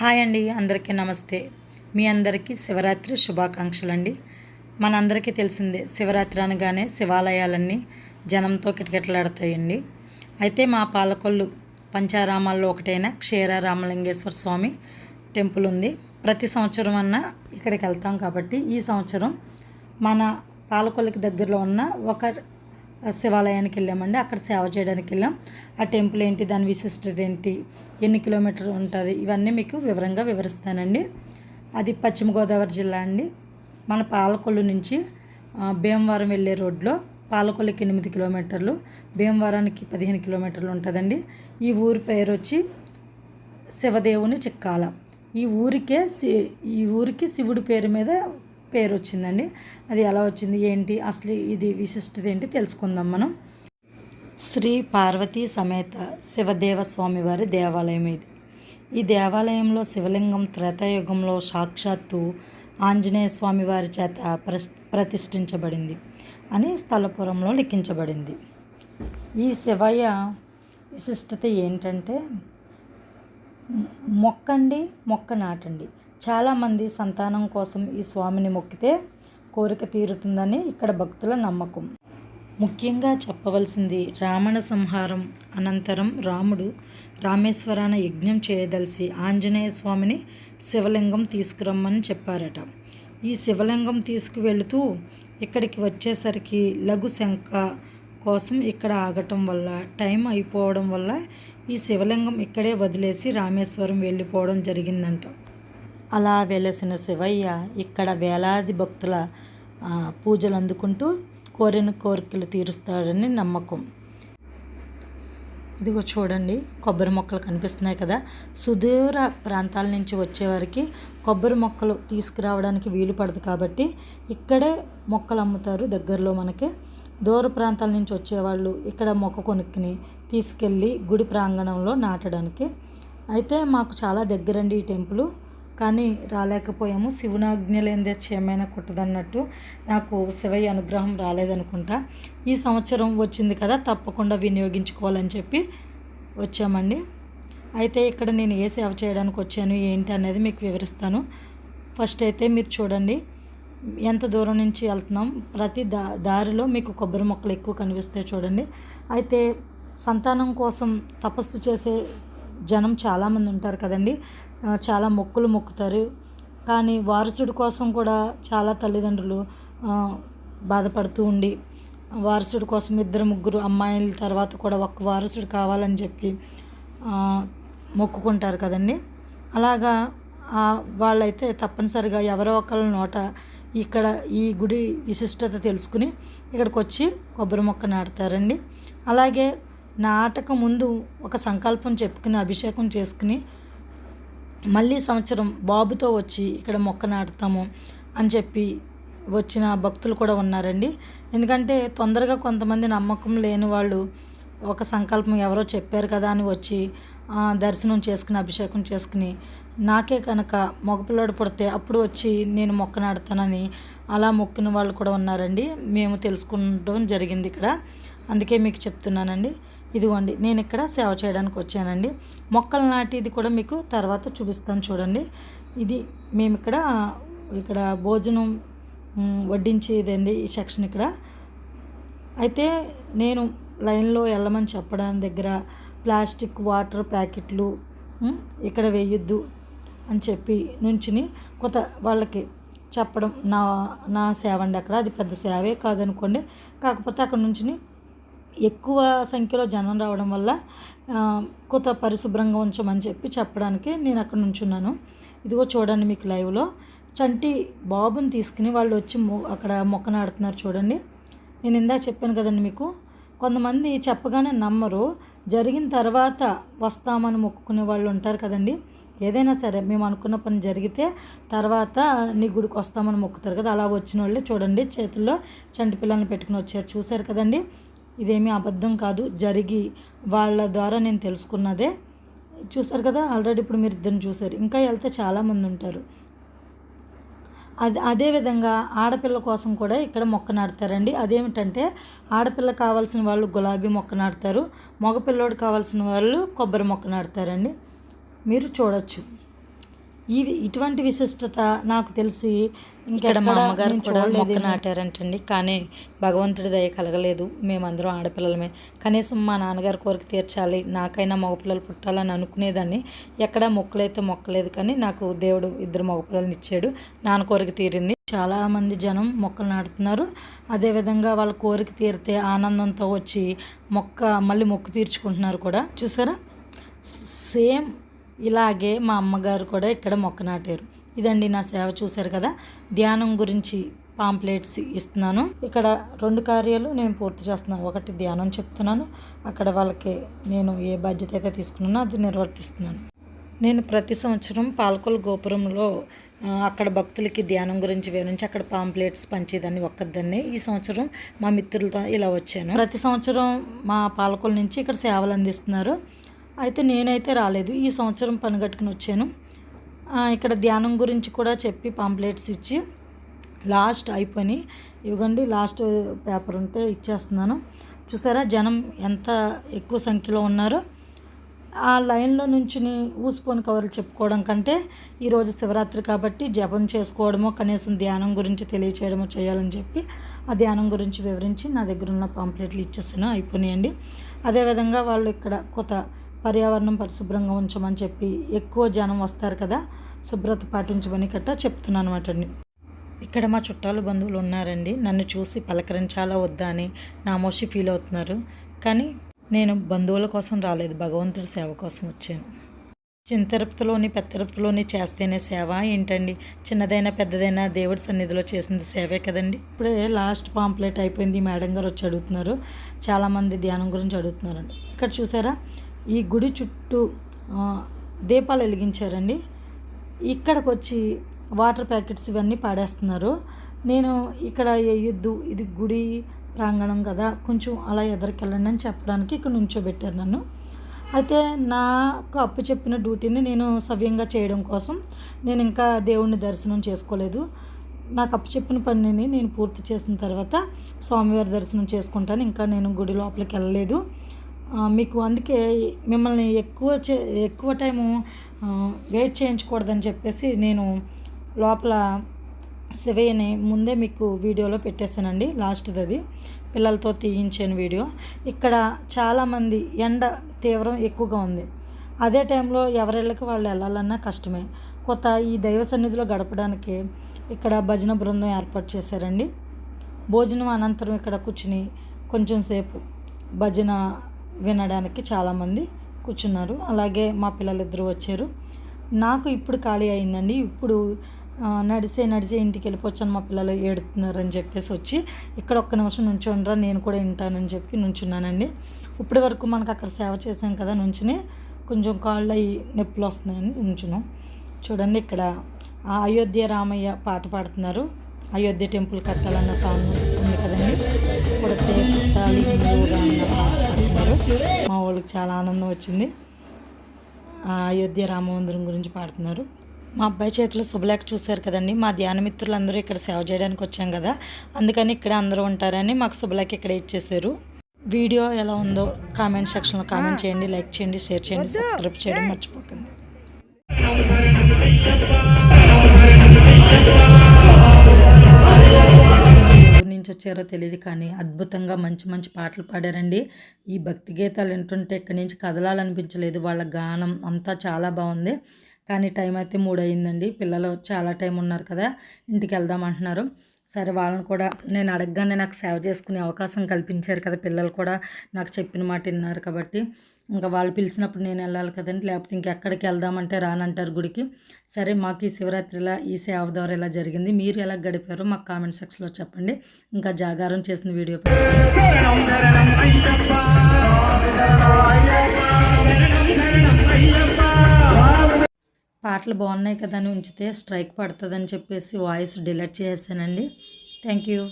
Hi అండి అందరికీ నమస్తే. మీ అందరికీ శివరాత్రి శుభాకాంక్షలు అండి మనందరికీ తెలిసిందే శివరాత్రి అనగానే శివాలయాలన్నీ జనంతో కిటకిటలాడతాయండి. అయితే మా పాలకొల్లు పంచారామాల్లో ఒకటైన క్షీర రామలింగేశ్వర స్వామి టెంపుల్ ఉంది. ప్రతి సంవత్సరం అన్న ఇక్కడికి వెళ్తాం కాబట్టి ఈ సంవత్సరం మన పాలకొల్లుకి దగ్గరలో ఉన్న ఒక శివాలయానికి వెళ్ళామండి. అక్కడ సేవ చేయడానికి వెళ్ళాం. ఆ టెంపుల్ ఏంటి దాని విశిష్టత ఏంటి ఎన్ని కిలోమీటర్ ఉంటుంది ఇవన్నీ మీకు వివరంగా వివరిస్తానండి. అది పశ్చిమ గోదావరి జిల్లా అండి. మన పాలకొల్లు నుంచి భీమవరం వెళ్ళే రోడ్లో పాలకొల్లుకి ఎనిమిది కిలోమీటర్లు భీమవరానికి పదిహేను కిలోమీటర్లు ఉంటుందండి. ఈ ఊరి పేరు వచ్చి శివదేవుని చిక్కాల. ఈ ఊరికే ఈ ఊరికి శివుడి పేరు మీద పేరు వచ్చిందండి అది ఎలా వచ్చింది ఏంటి అసలు ఇది విశిష్టత ఏంటి తెలుసుకుందాం మనం. శ్రీ పార్వతీ సమేత శివదేవ స్వామివారి దేవాలయం ఇది. ఈ దేవాలయంలో శివలింగం త్రేతాయుగంలో సాక్షాత్తు ఆంజనేయ స్వామి వారి చేత ప్రస్- ప్రతిష్ఠించబడింది అని స్థలపురంలో లిఖించబడింది. ఈ శివయ్య విశిష్టత ఏంటంటే మొక్కండి మొక్క నాటండి. చాలామంది సంతానం కోసం ఈ స్వామిని మొక్కితే కోరిక తీరుతుందని ఇక్కడ భక్తుల నమ్మకం. ముఖ్యంగా చెప్పవలసింది రావణ సంహారం అనంతరం రాముడు రామేశ్వరాన యజ్ఞం చేయదలిసి ఆంజనేయ స్వామిని శివలింగం తీసుకురమ్మని చెప్పారట. ఈ శివలింగం తీసుకువెళుతూ ఇక్కడికి వచ్చేసరికి లఘు శంఖ కోసం ఇక్కడ ఆగటం వల్ల టైం అయిపోవడం వల్ల ఈ శివలింగం ఇక్కడే వదిలేసి రామేశ్వరం వెళ్ళిపోవడం జరిగిందంట. అలా వెలసిన శివయ్య ఇక్కడ వేలాది భక్తుల పూజలు అందుకుంటూ కోరిన కోరికలు తీరుస్తాడని నమ్మకం. ఇదిగో చూడండి కొబ్బరి మొక్కలు కనిపిస్తున్నాయి కదా. సుదూర ప్రాంతాల నుంచి వచ్చేవారికి కొబ్బరి మొక్కలు తీసుకురావడానికి వీలు పడదు కాబట్టి ఇక్కడే మొక్కలు అమ్ముతారు. దగ్గరలో మనకి దూర ప్రాంతాల నుంచి వచ్చేవాళ్ళు ఇక్కడ మొక్క కొనుక్కుని తీసుకెళ్ళి గుడి ప్రాంగణంలో నాటడానికి. అయితే మాకు చాలా దగ్గరండి ఈ టెంపుల్. కానీ రాలేకపోయాము. శివునాజ్ఞ లేనిదే చేయమైనా కుట్టదన్నట్టు నాకు శివయ్య అనుగ్రహం రాలేదనుకుంటా. ఈ సంవత్సరం వచ్చింది కదా తప్పకుండా వినియోగించుకోవాలని చెప్పి వచ్చామండి. అయితే ఇక్కడ నేను ఏ సేవ చేయడానికి వచ్చాను ఏంటి అనేది మీకు వివరిస్తాను. ఫస్ట్ అయితే మీరు చూడండి ఎంత దూరం నుంచి వెళ్తున్నాం ప్రతి దా దారిలో మీకు కొబ్బరి మొక్కలు ఎక్కువ కనిపిస్తాయి చూడండి. అయితే సంతానం కోసం తపస్సు చేసే జనం చాలామంది ఉంటారు కదండి. చాలా మొక్కులు మొక్కుతారు. కానీ వారసుడి కోసం కూడా చాలా తల్లిదండ్రులు బాధపడుతూ ఉండి వారసుడి కోసం ఇద్దరు ముగ్గురు అమ్మాయిల తర్వాత కూడా ఒక్క వారసుడు కావాలని చెప్పి మొక్కుకుంటారు కదండి. అలాగా వాళ్ళైతే తప్పనిసరిగా ఎవరో ఒకళ్ళ నోట ఇక్కడ ఈ గుడి విశిష్టత తెలుసుకుని ఇక్కడికి వచ్చి కొబ్బరి మొక్క నాటుతారండి. అలాగే నాటక ముందు ఒక సంకల్పం చెప్పుకుని అభిషేకం చేసుకుని మళ్ళీ సంవత్సరం బాబుతో వచ్చి ఇక్కడ మొక్క నాటుతాము అని చెప్పి వచ్చిన భక్తులు కూడా ఉన్నారండి. ఎందుకంటే తొందరగా కొంతమంది నమ్మకం లేని వాళ్ళు ఒక సంకల్పం ఎవరో చెప్పారు కదా అని వచ్చి దర్శనం చేసుకుని అభిషేకం చేసుకుని నాకే కనుక మగపిల్లాడు పుడితే అప్పుడు వచ్చి నేను మొక్క నాటుతానని అలా మొక్కిన వాళ్ళు కూడా ఉన్నారండి. మేము తెలుసుకోవడం జరిగింది ఇక్కడ. అందుకే మీకు చెప్తున్నానండి. ఇదిగోండి నేను ఇక్కడ సేవ చేయడానికి వచ్చానండి. మొక్కలు నాటిది కూడా మీకు తర్వాత చూపిస్తాను చూడండి. ఇది మేము ఇక్కడ ఇక్కడ భోజనం వడ్డించేదండి ఈ సెక్షన్ ఇక్కడ. అయితే నేను లైన్లో వెళ్ళమని చెప్పడం దగ్గర ప్లాస్టిక్ వాటర్ ప్యాకెట్లు ఇక్కడ వేయొద్దు అని చెప్పి నుంచుని కొత్త వాళ్ళకి చెప్పడం నా నా సేవ అండి అక్కడ. అది పెద్ద సేవే కాదనుకోండి. కాకపోతే అక్కడ నుంచి ఎక్కువ సంఖ్యలో జనం రావడం వల్ల కొత్త పరిశుభ్రంగా ఉంచమని చెప్పి చెప్పడానికి నేను అక్కడ నుంచున్నాను. ఇదిగో చూడండి మీకు లైవ్లో. చంటి బాబుని తీసుకుని వాళ్ళు వచ్చి మొ- అక్కడ మొక్క నాడుతున్నారు చూడండి. నేను ఇందాక చెప్పాను కదండి మీకు. కొంతమంది చెప్పగానే నమ్మరు. జరిగిన తర్వాత వస్తామని మొక్కుకునే వాళ్ళు ఉంటారు కదండి. ఏదైనా సరే మేము అనుకున్న పని జరిగితే తర్వాత నీ గుడికి వస్తామని మొక్కుతారు కదా. అలా వచ్చిన వాళ్ళే చూడండి. చేతుల్లో చంటి పిల్లల్ని పెట్టుకుని వచ్చారు. చూశారు కదండి. ఇదేమీ అబద్ధం కాదు జరిగి వాళ్ళ ద్వారా నేను తెలుసుకున్నదే. చూసారు కదా ఆల్రెడీ ఇప్పుడు మీరు ఇద్దరిని చూసారు ఇంకా వెళ్తే చాలామంది ఉంటారు. అది అదేవిధంగా ఆడపిల్ల కోసం కూడా ఇక్కడ మొక్క నాటుతారండి. అదేమిటంటే ఆడపిల్ల కావాల్సిన వాళ్ళు గులాబీ మొక్క నాటుతారు. మగపిల్లోడు కావాల్సిన వాళ్ళు కొబ్బరి మొక్క నాటుతారండి. మీరు చూడొచ్చు. ఈ ఇటువంటి విశిష్టత నాకు తెలిసి ఇక్కడ మా అమ్మగారు కూడా మొక్క. నాటారంటండి. కానీ భగవంతుడి దయ కలగలేదు. మేమందరం ఆడపిల్లలమే. కనీసం మా నాన్నగారి కోరిక తీర్చాలి. నాకైనా మగపిల్లలు పుట్టాలని అనుకునేదాన్ని. ఎక్కడా మొక్కలైతే మొక్కలేదు కానీ నాకు దేవుడు ఇద్దరు మగపిల్లల్ని ఇచ్చాడు. నాన్న కోరిక తీరింది. చాలా మంది జనం మొక్కలు నాటుతున్నారు. అదేవిధంగా వాళ్ళ కోరిక తీరితే ఆనందంతో వచ్చి మొక్క మళ్ళీ మొక్కు తీర్చుకుంటున్నారు కూడా. చూసారా? సేమ్ ఇలాగే మా అమ్మగారు కూడా ఇక్కడ మొక్క నాటారు. ఇదండి నా సేవ చూశారు కదా. ధ్యానం గురించి పాంప్లెట్స్ ఇస్తున్నాను. ఇక్కడ రెండు కార్యాలు నేను పూర్తి చేస్తున్నాను. ఒకటి ధ్యానం చెప్తున్నాను. అక్కడ వాళ్ళకి నేను ఏ బాధ్యత అయితే తీసుకున్నానో అది నిర్వర్తిస్తున్నాను. నేను ప్రతి సంవత్సరం పాలకొల గోపురంలో అక్కడ భక్తులకి ధ్యానం గురించి వివరించి అక్కడ పాంప్లెట్స్ పంచేదాన్ని ఒక్కదాన్ని. ఈ సంవత్సరం మా మిత్రులతో ఇలా వచ్చాను. ప్రతి సంవత్సరం మా పాలకొల నుంచి ఇక్కడ సేవలు అందిస్తున్నారు. అయితే నేనైతే రాలేదు. ఈ సంవత్సరం పని కట్టుకుని వచ్చాను ఇక్కడ ధ్యానం గురించి కూడా చెప్పి పాంప్లెట్స్ ఇచ్చి లాస్ట్ అయిపోయి ఇవ్వండి లాస్ట్ పేపర్ ఉంటే ఇచ్చేస్తున్నాను. చూసారా జనం ఎంత ఎక్కువ సంఖ్యలో ఉన్నారో. ఆ లైన్లో నుంచుని ఊసిపోని కవర్లు చెప్పుకోవడం కంటే ఈరోజు శివరాత్రి కాబట్టి జపం చేసుకోవడమో కనీసం ధ్యానం గురించి తెలియచేయడమో చేయాలని చెప్పి ఆ ధ్యానం గురించి వివరించి నా దగ్గర ఉన్న పాంప్లెట్లు ఇచ్చేసాను అయిపోయినాయండి. అదేవిధంగా వాళ్ళు ఇక్కడ కొత్త పర్యావరణం పరిశుభ్రంగా ఉంచమని చెప్పి ఎక్కువ జనం వస్తారు కదా శుభ్రత పాటించమని కట్ట చెప్తున్నాను అనమాట అండి. ఇక్కడ మా చుట్టాలు బంధువులు ఉన్నారండి. నన్ను చూసి పలకరించాలా వద్దా అని నామోషి ఫీల్ అవుతున్నారు. కానీ నేను బంధువుల కోసం రాలేదు భగవంతుడి సేవ కోసం వచ్చాను. చిన్న తిరుపతిలోని పెద్ద తిరుపతిలోని చేస్తేనే సేవ ఏంటండి? చిన్నదైనా పెద్దదైనా దేవుడి సన్నిధిలో చేసింది సేవే కదండి? ఇప్పుడే లాస్ట్ పాంప్లెట్ అయిపోయింది. మేడం గారు వచ్చి అడుగుతున్నారు. చాలామంది ధ్యానం గురించి అడుగుతున్నారండి. ఇక్కడ చూసారా? ఈ గుడి చుట్టూ దీపాలు వెలిగించారండి. ఇక్కడికి వచ్చి వాటర్ ప్యాకెట్స్ ఇవన్నీ పాడేస్తున్నారు. నేను ఇక్కడ వేయొద్దు ఇది గుడి ప్రాంగణం కదా కొంచెం అలా ఎదరికెళ్ళండి అని చెప్పడానికి ఇక్కడ నుంచోబెట్టారు నన్ను. అయితే నాకు అప్పు చెప్పిన డ్యూటీని నేను సవ్యంగా చేయడం కోసం నేను ఇంకా దేవుణ్ణి దర్శనం చేసుకోలేదు. నాకు అప్పు చెప్పిన పనిని నేను పూర్తి చేసిన తర్వాత స్వామివారి దర్శనం చేసుకుంటాను. ఇంకా నేను గుడి లోపలికి వెళ్ళలేదు. మీకు అందుకే మిమ్మల్ని ఎక్కువ చే ఎక్కువ టైము వెయిట్ చేయించకూడదని చెప్పేసి నేను లోపల శివయ్యని ముందే మీకు వీడియోలో పెట్టేశానండి లాస్ట్ది అది పిల్లలతో తీయించిన వీడియో. ఇక్కడ చాలామంది ఎండ తీవ్రం ఎక్కువగా ఉంది. అదే టైంలో ఎవరిళ్ళకి వాళ్ళు వెళ్ళాలన్నా కష్టమే. కొత్త ఈ దైవ సన్నిధిలో గడపడానికి ఇక్కడ భజన బృందం ఏర్పాటు చేశారండి. భోజనం అనంతరం ఇక్కడ కూర్చుని కొంచెం సేపు భజన వినడానికి చాలామంది కూర్చున్నారు. అలాగే మా పిల్లలిద్దరూ వచ్చారు. నాకు ఇప్పుడు ఖాళీ అయిందండి. ఇప్పుడు నడిసే నడిసే ఇంటికి వెళ్ళిపోవచ్చాను మా పిల్లలు ఏడుతున్నారని చెప్పేసి వచ్చి ఇక్కడ ఒక్క నిమిషం నుంచోండ్రా నేను కూడా వింటానని చెప్పి నుంచున్నానండి. ఇప్పటి వరకు మనకు అక్కడ సేవ చేసాం కదా నుంచుని కొంచెం కాళ్ళు అవి నొప్పులు వస్తున్నాయని నుంచున్నాం. చూడండి ఇక్కడ అయోధ్య రామయ్య పాట పాడుతున్నారు. అయోధ్య టెంపుల్ కట్టాలన్న సాంగ్ ఉంది కదండి. కొడితే కట్టాలి అన్న పాట. మా వాళ్ళకి చాలా ఆనందం వచ్చింది. అయోధ్య రామ మందిరం గురించి పాడుతున్నారు. మా అబ్బాయి చేతిలో శుభలేఖ చూశారు కదండి. మా ధ్యాన మిత్రులందరూ ఇక్కడ సేవ చేయడానికి వచ్చాం కదా. అందుకని ఇక్కడ అందరూ ఉంటారని మాకు శుభలేఖ ఇక్కడ ఇచ్చేసారు వీడియో ఎలా ఉందో కామెంట్ సెక్షన్లో కామెంట్ చేయండి లైక్ చేయండి షేర్ చేయండి సబ్స్క్రైబ్ చేయడం మర్చిపోకండి. నుంచి వచ్చారో తెలియదు కానీ అద్భుతంగా మంచి మంచి పాటలు పాడారండి. ఈ భక్తి గీతాలు వింటుంటే ఇక్కడి నుంచి కదలాలనిపించలేదు. వాళ్ళ గానం అంతా చాలా బాగుంది. కానీ టైం అయితే మూడు అయిందండి పిల్లలు చాలా టైం ఉన్నారు కదా. ఇంటికి వెళ్దాం అంటున్నారు. సరే వాళ్ళని కూడా నేను అడగగానే నాకు సేవ చేసుకునే అవకాశం కల్పించారు కదా పిల్లలు కూడా. నాకు చెప్పిన మాట విన్నారు కాబట్టి. ఇంకా వాళ్ళు పిలిచినప్పుడు నేను వెళ్ళాలి కదండి. లేకపోతే ఇంకెక్కడికి వెళ్దామంటే రానంటారు గుడికి. సరే మాకు ఈ శివరాత్రిలా ఈ సేవ ద్వారా ఎలా జరిగింది. మీరు ఎలా గడిపారో మాకు కామెంట్ సెక్షన్లో చెప్పండి. ఇంకా జాగారం చేసిన వీడియో పాటలు బాగున్నాయి కదా అని ఉంచితే స్ట్రైక్ పడుతుందని చెప్పేసి వాయిస్ డిలీట్ చేసానండి థ్యాంక్ యూ.